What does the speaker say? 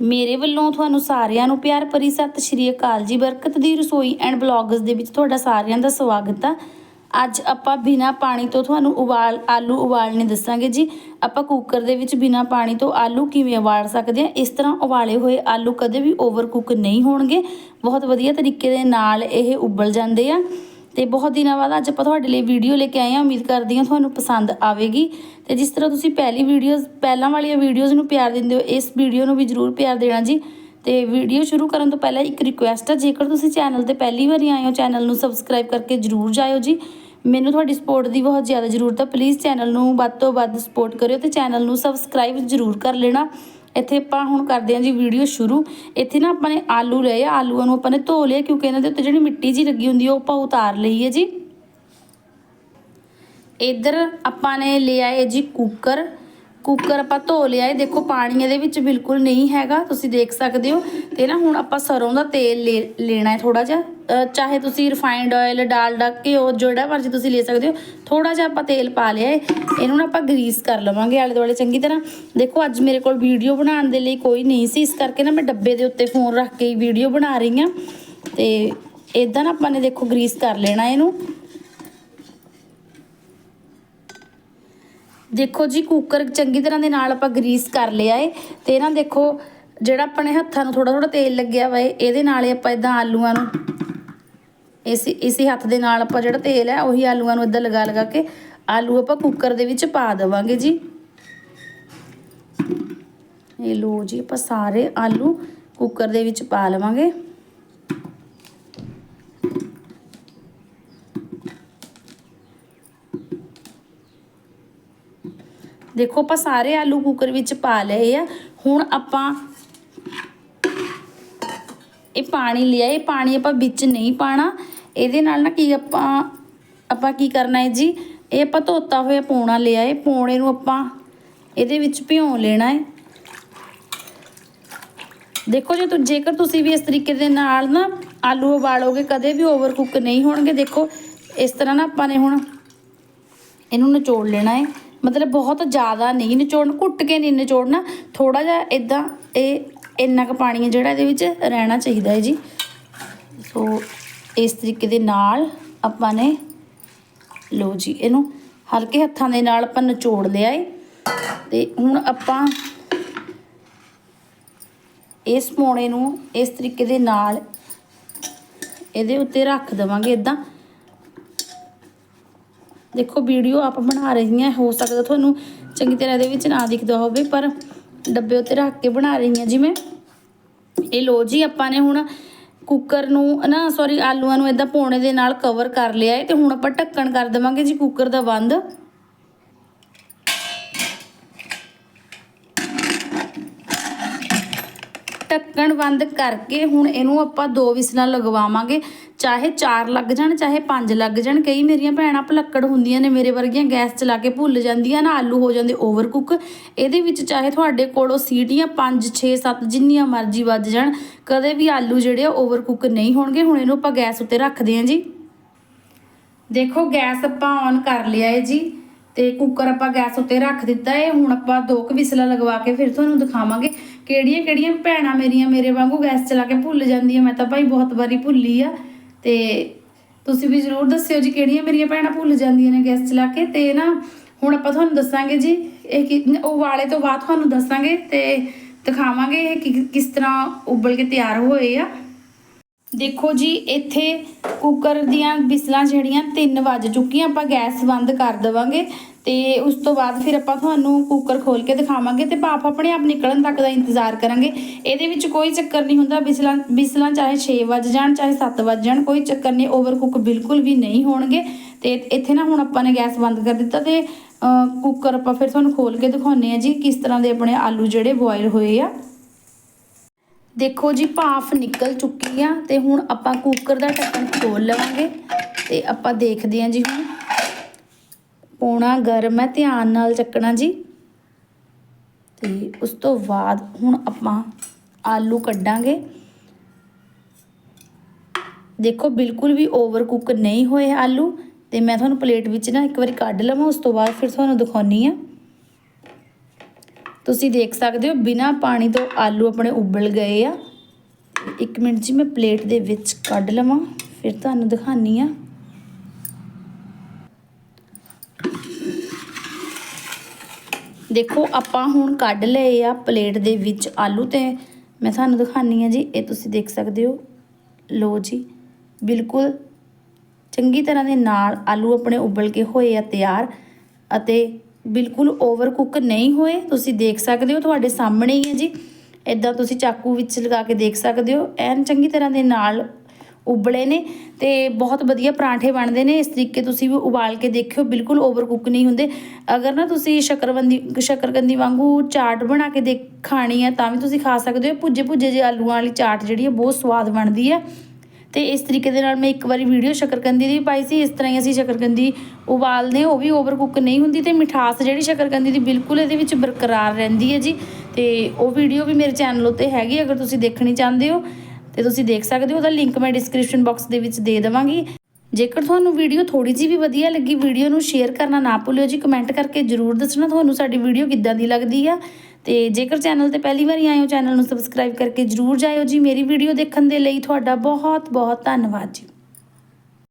ਮੇਰੇ ਵੱਲੋਂ ਤੁਹਾਨੂੰ ਸਾਰਿਆਂ ਨੂੰ ਪਿਆਰ ਭਰੀ ਸਤਿ ਸ਼੍ਰੀ ਅਕਾਲ ਜੀ। ਬਰਕਤ ਦੀ ਰਸੋਈ ਐਂਡ ਬਲੌਗਸ ਦੇ ਵਿੱਚ ਤੁਹਾਡਾ ਸਾਰਿਆਂ ਦਾ ਸਵਾਗਤ ਆ। ਅੱਜ ਆਪਾਂ ਬਿਨਾ ਪਾਣੀ ਤੋਂ ਤੁਹਾਨੂੰ ਉਬਾਲ, ਆਲੂ ਉਬਾਲਣੇ ਦੱਸਾਂਗੇ ਜੀ। ਆਪਾਂ ਕੁੱਕਰ ਦੇ ਵਿੱਚ ਬਿਨਾ ਪਾਣੀ ਤੋਂ ਆਲੂ ਕਿਵੇਂ ਉਬਾਲ ਸਕਦੇ ਆ? ਇਸ ਤਰ੍ਹਾਂ ਉਬਾਲੇ ਹੋਏ ਆਲੂ ਕਦੇ ਵੀ ਓਵਰ ਕੁੱਕ ਨਹੀਂ ਹੋਣਗੇ। ਬਹੁਤ ਵਧੀਆ ਤਰੀਕੇ ਦੇ ਨਾਲ ਇਹ ਉਬਲ ਜਾਂਦੇ ਆ। ਤੇ ਬਹੁਤ ਦਿਨਾਂ ਬਾਅਦ ਅੱਜ ਆਪਾਂ ਤੁਹਾਡੇ ਲਈ ਵੀਡੀਓ ਲੈ ਕੇ ਆਏ ਹਾਂ। ਉਮੀਦ ਕਰਦੀ ਹਾਂ ਤੁਹਾਨੂੰ ਪਸੰਦ ਆਵੇਗੀ। ਤੇ ਜਿਸ ਤਰ੍ਹਾਂ ਤੁਸੀਂ ਪਹਿਲੀ ਵੀਡੀਓਜ਼ ਪਹਿਲਾਂ ਵਾਲੀਆਂ ਵੀਡੀਓਜ਼ ਨੂੰ ਪਿਆਰ ਦਿੰਦੇ ਹੋ, ਇਸ ਵੀਡੀਓ ਨੂੰ ਵੀ ਜਰੂਰ ਪਿਆਰ ਦੇਣਾ ਜੀ। ਤੇ ਵੀਡੀਓ ਸ਼ੁਰੂ ਕਰਨ ਤੋਂ ਪਹਿਲਾਂ ਇੱਕ ਰਿਕੁਐਸਟ ਹੈ ਜੇਕਰ ਤੁਸੀਂ ਚੈਨਲ ਤੇ ਪਹਿਲੀ ਵਾਰੀ ਆਏ ਹੋ ਚੈਨਲ ਨੂੰ ਸਬਸਕ੍ਰਾਈਬ ਕਰਕੇ ਜਰੂਰ ਜਾਇਓ ਜੀ। ਮੈਨੂੰ ਤੁਹਾਡੀ ਸਪੋਰਟ ਦੀ ਬਹੁਤ ਜ਼ਿਆਦਾ ਜ਼ਰੂਰਤ ਹੈ ਪਲੀਜ਼ ਚੈਨਲ ਨੂੰ ਵੱਧ ਤੋਂ ਵੱਧ ਸਪੋਰਟ ਕਰਿਓ ਤੇ ਚੈਨਲ ਨੂੰ ਸਬਸਕ੍ਰਾਈਬ ਜਰੂਰ ਕਰ ਲੈਣਾ। ਇੱਥੇ ਆਪਾਂ ਹੁਣ ਕਰਦੇ ਹਾਂ ਜੀ ਵੀਡੀਓ ਸ਼ੁਰੂ। ਇੱਥੇ ਨਾ ਆਪਾਂ ਨੇ ਆਲੂ ਲਏ ਆ, ਆਲੂਆਂ ਨੂੰ ਆਪਾਂ ਨੇ ਧੋ ਲਿਆ ਕਿਉਂਕਿ ਇਹਨਾਂ ਦੇ ਉੱਤੇ ਜਿਹੜੀ ਮਿੱਟੀ ਜੀ ਲੱਗੀ ਹੁੰਦੀ ਹੈ ਉਹ ਆਪਾਂ ਉਤਾਰ ਲਈ ਹੈ ਜੀ। ਇੱਧਰ ਆਪਾਂ ਨੇ ਲਿਆ ਹੈ ਜੀ ਕੁੱਕਰ। ਕੁੱਕਰ ਆਪਾਂ ਧੋ ਲਿਆ ਹੈ ਦੇਖੋ, ਪਾਣੀ ਇਹਦੇ ਵਿੱਚ ਬਿਲਕੁਲ ਨਹੀਂ ਹੈਗਾ। ਤੁਸੀਂ ਦੇਖ ਸਕਦੇ ਹੋ। ਤੇ ਨਾ ਹੁਣ ਆਪਾਂ ਸਰੋਂ ਦਾ ਤੇਲ ਲੈ- ਲੈਣਾ ਹੈ ਥੋੜਾ ਜਿਹਾ। ਚਾਹੇ ਤੁਸੀਂ ਰਿਫਾਈਨਡ ਆਇਲ ਡਾਲਡਾ ਘਿਓ, ਜਿਹੜਾ ਮਰਜ਼ੀ ਤੁਸੀਂ ਲੈ ਸਕਦੇ ਹੋ। ਥੋੜਾ ਜਿਹਾ ਆਪਾਂ ਤੇਲ ਪਾ ਲਿਆ ਹੈ ਇਹਨੂੰ ਨਾ ਆਪਾਂ ਗਰੀਸ ਕਰ ਲਵਾਂਗੇ ਆਲੇ ਦੁਆਲੇ ਚੰਗੀ ਤਰ੍ਹਾਂ। ਦੇਖੋ, ਅੱਜ ਮੇਰੇ ਕੋਲ ਵੀਡੀਓ ਬਣਾਉਣ ਦੇ ਲਈ ਕੋਈ ਨਹੀਂ ਸੀ। ਇਸ ਕਰਕੇ ਨਾ ਮੈਂ ਡੱਬੇ ਦੇ ਉੱਤੇ ਫੋਨ ਰੱਖ ਕੇ ਹੀ ਵੀਡੀਓ ਬਣਾ ਰਹੀ ਹਾਂ। ਤੇ ਇਦਾਂ ਨਾ ਆਪਾਂ ਨੇ ਦੇਖੋ ਗਰੀਸ ਕਰ ਲੈਣਾ ਇਹਨੂੰ। ਦੇਖੋ ਜੀ ਕੁੱਕਰ ਚੰਗੀ ਤਰ੍ਹਾਂ ਦੇ ਨਾਲ ਆਪਾਂ ਗਰੀਸ ਕਰ ਲਿਆ ਏ, ਤੇ ਨਾ ਦੇਖੋ ਜਿਹੜਾ ਆਪਣੇ ਹੱਥਾਂ ਨੂੰ ਥੋੜਾ ਥੋੜਾ ਤੇਲ ਲੱਗਿਆ ਵਾ ਇਹਦੇ ਨਾਲ ਹੀ ਆਪਾਂ ਇਦਾਂ ਆਲੂਆਂ ਨੂੰ ਇਸ, ਇਸੇ ਹੱਥ ਦੇ ਨਾਲ ਆਪਾਂ ਜਿਹੜਾ ਤੇਲ ਹੈ, ਉਹੀ ਆਲੂਆਂ ਨੂੰ ਇਦਾਂ ਲਗਾ ਲਗਾ ਕੇ ਆਲੂ ਆਪਾਂ ਕੁੱਕਰ ਦੇ ਵਿੱਚ ਪਾ ਦੇਵਾਂਗੇ ਜੀ। ਇਹ ਲੋ ਜੀ, ਆਪਾਂ ਸਾਰੇ ਆਲੂ ਕੁੱਕਰ ਦੇ ਵਿੱਚ ਪਾ ਲਵਾਂਗੇ। ਦੇਖੋ ਆਪਾਂ ਸਾਰੇ ਆਲੂ ਕੁੱਕਰ ਵਿੱਚ ਪਾ ਲਏ ਆ। ਹੁਣ ਆਪਾਂ ਇਹ ਪਾਣੀ ਲਿਆ, ਇਹ ਪਾਣੀ ਆਪਾਂ ਵਿੱਚ ਨਹੀਂ ਪਾਣਾ। ਇਹਦੇ ਨਾਲ ਨਾ ਕੀ ਆਪਾਂ ਆਪਾਂ ਕੀ ਕਰਨਾ ਹੈ ਜੀ? ਇਹ ਆਪਾਂ ਧੋਤਾ ਹੋਇਆ ਪੋਣਾ ਲਿਆ ਹੈ। ਪੋਣੇ ਨੂੰ ਆਪਾਂ ਇਹਦੇ ਵਿੱਚ ਭਿਉਂ ਲੈਣਾ ਹੈ। ਦੇਖੋ ਜੇ, ਤੁ ਜੇਕਰ ਤੁਸੀਂ ਵੀ ਇਸ ਤਰੀਕੇ ਦੇ ਨਾਲ ਨਾ ਆਲੂ ਉਬਾਲੋਗੇ, ਕਦੇ ਵੀ ਓਵਰ ਕੁੱਕ ਨਹੀਂ ਹੋਣਗੇ। ਦੇਖੋ, ਇਸ ਤਰ੍ਹਾਂ ਨਾ ਆਪਾਂ ਨੇ ਹੁਣ ਇਹਨੂੰ ਨਿਚੋੜ ਲੈਣਾ ਹੈ। ਮਤਲਬ ਬਹੁਤ ਜ਼ਿਆਦਾ ਨਹੀਂ ਨਿਚੋੜਨਾ, ਘੁੱਟ ਕੇ ਨਹੀਂ ਨਿਚੋੜਨਾ। ਥੋੜਾ ਜਿਹਾ ਇਦਾਂ ਇਹ ਇੰਨਾ ਕੁ ਪਾਣੀ ਹੈ ਜਿਹੜਾ ਇਹਦੇ ਵਿੱਚ ਰਹਿਣਾ ਚਾਹੀਦਾ ਹੈ ਜੀ। ਸੋ ਇਸ ਤਰੀਕੇ ਦੇ ਨਾਲ ਆਪਾਂ ਨੇ ਲੋ ਜੀ ਇਹਨੂੰ ਹਲਕੇ ਹੱਥਾਂ ਦੇ ਨਾਲ ਆਪਾਂ ਨਿਚੋੜ ਲਿਆ ਏ ਤੇ ਹੁਣ ਆਪਾਂ ਇਸ ਪੋਣੇ ਨੂੰ ਇਸ ਤਰੀਕੇ ਦੇ ਨਾਲ ਇਹਦੇ ਉੱਤੇ ਰੱਖ ਦੇਵਾਂਗੇ ਇਦਾਂ ਦੇਖੋ ਵੀਡੀਓ ਆਪ ਬਣਾ ਰਹੀ ਹਾਂ ਹੋ ਸਕਦਾ ਤੁਹਾਨੂੰ ਚੰਗੀ ਤਰ੍ਹਾਂ ਇਹਦੇ ਵਿੱਚ ਨਾ ਦਿਖਦਾ ਹੋਵੇ, ਪਰ ਡੱਬੇ ਉੱਤੇ ਰੱਖ ਕੇ ਬਣਾ ਰਹੀ ਹਾਂ ਜਿਵੇਂ ਇਹ ਲੋ ਜੀ, ਆਪਾਂ ਨੇ ਹੁਣ ਕੁੱਕਰ ਨੂੰ ਨਾ ਸੌਰੀ ਆਲੂਆਂ ਨੂੰ ਇਦਾਂ ਪੌਣੇ ਦੇ ਨਾਲ ਕਵਰ ਕਰ ਲਿਆ ਹੈ ਤੇ ਹੁਣ ਆਪਾਂ ਢੱਕਣ ਕਰ ਦੇਵਾਂਗੇ ਜੀ ਕੁੱਕਰ ਦਾ ਬੰਦ। ਢੱਕਣ ਬੰਦ ਕਰਕੇ ਹੁਣ ਇਹਨੂੰ ਆਪਾਂ ਦੋ ਵਿਸਲਾਂ ਲਗਵਾਵਾਂਗੇ। ਚਾਹੇ 4 ਲੱਗ ਜਾਣ, ਚਾਹੇ 5 ਲੱਗ ਜਾਣ, ਕਈ ਮੇਰੀਆਂ ਭੈਣਾਂ ਭਲੱਕੜ ਹੁੰਦੀਆਂ ਨੇ, ਮੇਰੇ ਵਰਗੀਆਂ ਗੈਸ ਚਲਾ ਕੇ ਭੁੱਲ ਜਾਂਦੀਆਂ ਨਾ, ਆਲੂ ਹੋ ਜਾਂਦੇ ਓਵਰ ਕੁੱਕ ਇਹਦੇ ਵਿੱਚ ਚਾਹੇ ਤੁਹਾਡੇ ਕੋਲੋਂ ਸੀਟੀਆਂ 5 6 7 ਜਿੰਨੀਆਂ ਮਰਜ਼ੀ ਵੱਜ ਜਾਣ, ਕਦੇ ਵੀ ਆਲੂ ਜਿਹੜੇ ਆ ਓਵਰ ਕੁੱਕ ਨਹੀਂ ਹੋਣਗੇ, ਹੁਣ ਇਹਨੂੰ ਆਪਾਂ ਗੈਸ ਉੱਤੇ ਰੱਖਦੇ ਹਾਂ ਜੀ। ਦੇਖੋ, ਗੈਸ ਆਪਾਂ ਔਨ ਕਰ ਲਿਆ ਹੈ ਜੀ, ਤੇ ਕੁੱਕਰ ਆਪਾਂ ਗੈਸ ਉੱਤੇ ਰੱਖ ਦਿੱਤਾ ਹੈ ਹੁਣ ਆਪਾਂ ਦੋ ਕੁ ਵਿਸਲਾਂ ਲਗਵਾ ਕੇ ਫਿਰ ਤੁਹਾਨੂੰ ਦਿਖਾਵਾਂਗੇ ਕਿਹੜੀਆਂ ਕਿਹੜੀਆਂ ਭੈਣਾਂ ਮੇਰੀਆਂ ਮੇਰੇ ਵਾਂਗੂ ਗੈਸ ਚਲਾ ਕੇ ਭੁੱਲ ਜਾਂਦੀਆਂ। ਮੈਂ ਤਾਂ ਭਾਈ ਬਹੁਤ ਵਾਰੀ ਭੁੱਲੀ ਆ। ਤੇ ਤੁਸੀਂ ਵੀ ਜ਼ਰੂਰ ਦੱਸਿਓ ਜੀ ਕਿਹੜੀਆਂ ਮੇਰੀਆਂ ਭੈਣਾਂ ਭੁੱਲ ਜਾਂਦੀਆਂ ਨੇ ਗੈਸ ਚਲਾ ਕੇ ਤੇ ਨਾ ਹੁਣ ਆਪਾਂ ਤੁਹਾਨੂੰ ਦੱਸਾਂਗੇ ਜੀ ਇਹ ਕਿ ਉਹ ਵਾਲੇ ਤੋਂ ਬਾਅਦ ਤੁਹਾਨੂੰ ਦੱਸਾਂਗੇ ਤੇ ਦਿਖਾਵਾਂਗੇ ਇਹ ਕਿ- ਕਿਸ ਤਰ੍ਹਾਂ ਉਬਲ ਕੇ ਤਿਆਰ ਹੋਏ ਆ। ਦੇਖੋ ਜੀ, ਇੱਥੇ ਕੁੱਕਰ ਦੀਆਂ ਬਿਸਲਾਂ ਜਿਹੜੀਆਂ 3 ਵੱਜ ਚੁੱਕੀਆਂ, ਆਪਾਂ ਗੈਸ ਬੰਦ ਕਰ ਦੇਵਾਂਗੇ। ਤੇ ਉਸ ਤੋਂ ਬਾਅਦ ਫਿਰ ਆਪਾਂ ਤੁਹਾਨੂੰ ਕੁੱਕਰ ਖੋਲ ਕੇ ਦਿਖਾਵਾਂਗੇ ਤੇ ਭਾਫ ਆਪਣੇ ਆਪ ਨਿਕਲਣ ਤੱਕ ਦਾ ਇੰਤਜ਼ਾਰ ਕਰਾਂਗੇ। ਇਹਦੇ ਵਿੱਚ ਕੋਈ ਚੱਕਰ ਨਹੀਂ ਹੁੰਦਾ, ਬਿਸਲਾਂ ਬਿਸਲਾਂ ਚਾਹੇ 6 ਵੱਜ ਜਾਣ, ਚਾਹੇ 7 ਵੱਜ ਜਾਣ, ਕੋਈ ਚੱਕਰ ਨਹੀਂ ਓਵਰ ਕੁੱਕ ਬਿਲਕੁਲ ਵੀ ਨਹੀਂ ਹੋਣਗੇ। ਤੇ ਇੱਥੇ ਨਾ ਹੁਣ ਆਪਾਂ ਨੇ ਗੈਸ ਬੰਦ ਕਰ ਦਿੱਤਾ ਤੇ ਕੁੱਕਰ ਆਪਾਂ ਫਿਰ ਤੁਹਾਨੂੰ ਖੋਲ ਕੇ ਦਿਖਾਉਂਦੇ ਆ ਜੀ ਕਿਸ ਤਰ੍ਹਾਂ ਦੇ ਆਪਣੇ ਆਲੂ ਜਿਹੜੇ ਬੋਇਲ ਹੋਏ ਆ। ਦੇਖੋ ਜੀ, ਭਾਫ ਨਿਕਲ ਚੁੱਕੀ ਆ ਤੇ ਹੁਣ ਆਪਾਂ ਕੁੱਕਰ ਦਾ ਢੱਕਣ ਖੋਲ ਲਵਾਂਗੇ ਤੇ ਆਪਾਂ ਦੇਖਦੇ ਹਾਂ ਜੀ ਹੁਣ ਪੋਣਾ ਗਰਮ ਹੈ, ਧਿਆਨ ਨਾਲ ਚੱਕਣਾ ਜੀ। ਤੇ ਉਸ ਤੋਂ ਬਾਅਦ ਹੁਣ ਆਪਾਂ ਆਲੂ ਕੱਢਾਂਗੇ। ਦੇਖੋ, ਬਿਲਕੁਲ ਵੀ ਓਵਰ ਕੁੱਕ ਨਹੀਂ ਹੋਏ ਆਲੂ। ਤੇ ਮੈਂ ਤੁਹਾਨੂੰ ਪਲੇਟ ਵਿੱਚ ਨਾ ਇੱਕ ਵਾਰੀ ਕੱਢ ਲਵਾਂ, ਉਸ ਤੋਂ ਬਾਅਦ ਫਿਰ ਤੁਹਾਨੂੰ ਦਿਖਾਉਣੀ ਆ। ਤੁਸੀਂ ਦੇਖ ਸਕਦੇ ਹੋ, ਬਿਨਾ ਪਾਣੀ ਤੋਂ ਆਲੂ ਆਪਣੇ ਉਬਲ ਗਏ ਆ। ਇੱਕ ਮਿੰਟ ਜੀ, ਮੈਂ ਪਲੇਟ ਦੇ ਵਿੱਚ ਕੱਢ ਲਵਾਂ, ਫਿਰ ਤੁਹਾਨੂੰ ਦਿਖਾਨੀ ਆ। ਦੇਖੋ, ਆਪਾਂ ਹੁਣ ਕੱਢ ਲਏ ਆ ਪਲੇਟ ਦੇ ਵਿੱਚ ਆਲੂ ਤੇ ਮੈਂ ਤੁਹਾਨੂੰ ਦਿਖਾਨੀ ਆ ਜੀ, ਇਹ ਤੁਸੀਂ ਦੇਖ ਸਕਦੇ ਹੋ। ਲੋ ਜੀ, ਬਿਲਕੁਲ ਚੰਗੀ ਤਰ੍ਹਾਂ ਦੇ ਨਾਲ ਆਲੂ ਆਪਣੇ ਉਬਲ ਕੇ ਹੋਏ ਆ ਤਿਆਰ ਅਤੇ ਬਿਲਕੁਲ ਓਵਰ ਕੁੱਕ ਨਹੀਂ ਹੋਏ, ਤੁਸੀਂ ਦੇਖ ਸਕਦੇ ਹੋ, ਤੁਹਾਡੇ ਸਾਹਮਣੇ ਹੀ ਹੈ ਜੀ। ਇਦਾਂ ਤੁਸੀਂ ਚਾਕੂ ਵਿੱਚ ਲਗਾ ਕੇ ਦੇਖ ਸਕਦੇ ਹੋ। ਐਨ ਚੰਗੀ ਤਰ੍ਹਾਂ ਦੇ ਨਾਲ ਉਬਲੇ ਨੇ ਤੇ ਬਹੁਤ ਵਧੀਆ ਪਰਾਂਠੇ ਬਣਦੇ ਨੇ। ਇਸ ਤਰੀਕੇ ਤੁਸੀਂ ਵੀ ਉਬਾਲ ਕੇ ਦੇਖਿਓ, ਬਿਲਕੁਲ ਓਵਰ ਕੁੱਕ ਨਹੀਂ ਹੁੰਦੇ। ਅਗਰ ਨਾ ਤੁਸੀਂ ਸ਼ੱਕਰਬੰਦੀ, ਸ਼ੱਕਰਕੰਦੀ ਵਾਂਗੂ ਚਾਟ ਬਣਾ ਕੇ ਦੇ ਖਾਣੀ ਹੈ, ਤਾਂ ਵੀ ਤੁਸੀਂ ਖਾ ਸਕਦੇ ਹੋ। ਭੁੱਜੇ ਭੁੱਜੇ ਜੇ ਆਲੂਆਂ ਵਾਲੀ ਚਾਟ ਜਿਹੜੀ ਹੈ, ਬਹੁਤ ਸਵਾਦ ਬਣਦੀ ਹੈ। ਤੇ ਇਸ ਤਰੀਕੇ ਦੇ ਨਾਲ ਮੈਂ ਇੱਕ ਵਾਰੀ ਵੀਡੀਓ ਸ਼ੱਕਰਕੰਦੀ ਦੀ ਪਾਈ ਸੀ। ਇਸ ਤਰ੍ਹਾਂ ਹੀ ਅਸੀਂ ਸ਼ੱਕਰਕੰਦੀ ਉਬਾਲਦੇ ਹਾਂ, ਉਹ ਵੀ ਓਵਰ ਕੁੱਕ ਨਹੀਂ ਹੁੰਦੀ ਤੇ ਮਿਠਾਸ ਜਿਹੜੀ ਸ਼ੱਕਰਕੰਦੀ ਦੀ ਬਿਲਕੁਲ ਇਹਦੇ ਵਿੱਚ ਬਰਕਰਾਰ ਰਹਿੰਦੀ ਹੈ ਜੀ। ਤੇ ਉਹ ਵੀਡੀਓ ਵੀ ਮੇਰੇ ਚੈਨਲ ਉੱਤੇ ਹੈਗੀ, ਅਗਰ ਤੁਸੀਂ ਦੇਖਣੀ ਚਾਹੁੰਦੇ ਹੋ। ਤੇ ਤੁਸੀਂ ਦੇਖ ਸਕਦੇ ਹੋ, ਉਹਦਾ ਲਿੰਕ ਮੈਂ ਡਿਸਕ੍ਰਿਪਸ਼ਨ ਬਾਕਸ ਦੇ ਵਿੱਚ ਦੇ ਦੇਵਾਂਗੀ। ਜੇਕਰ ਤੁਹਾਨੂੰ ਵੀਡੀਓ ਥੋੜੀ ਜਿਹੀ ਵੀ ਵਧੀਆ ਲੱਗੀ ਵੀਡੀਓ ਨੂੰ ਸ਼ੇਅਰ ਕਰਨਾ ਨਾ ਭੁੱਲਿਓ ਜੀ ਕਮੈਂਟ ਕਰਕੇ ਜਰੂਰ ਦੱਸਣਾ ਤੁਹਾਨੂੰ ਸਾਡੀ ਵੀਡੀਓ ਕਿੱਦਾਂ ਦੀ ਲੱਗਦੀ ਆ। ਤੇ ਜੇਕਰ ਚੈਨਲ ਤੇ ਪਹਿਲੀ ਵਾਰੀ ਆਏ ਹੋ ਚੈਨਲ ਨੂੰ ਸਬਸਕ੍ਰਾਈਬ ਕਰਕੇ ਜਰੂਰ ਜਾਇਓ ਜੀ। ਮੇਰੀ ਵੀਡੀਓ ਦੇਖਣ ਦੇ ਲਈ ਤੁਹਾਡਾ ਬਹੁਤ ਬਹੁਤ ਧੰਨਵਾਦ ਜੀ।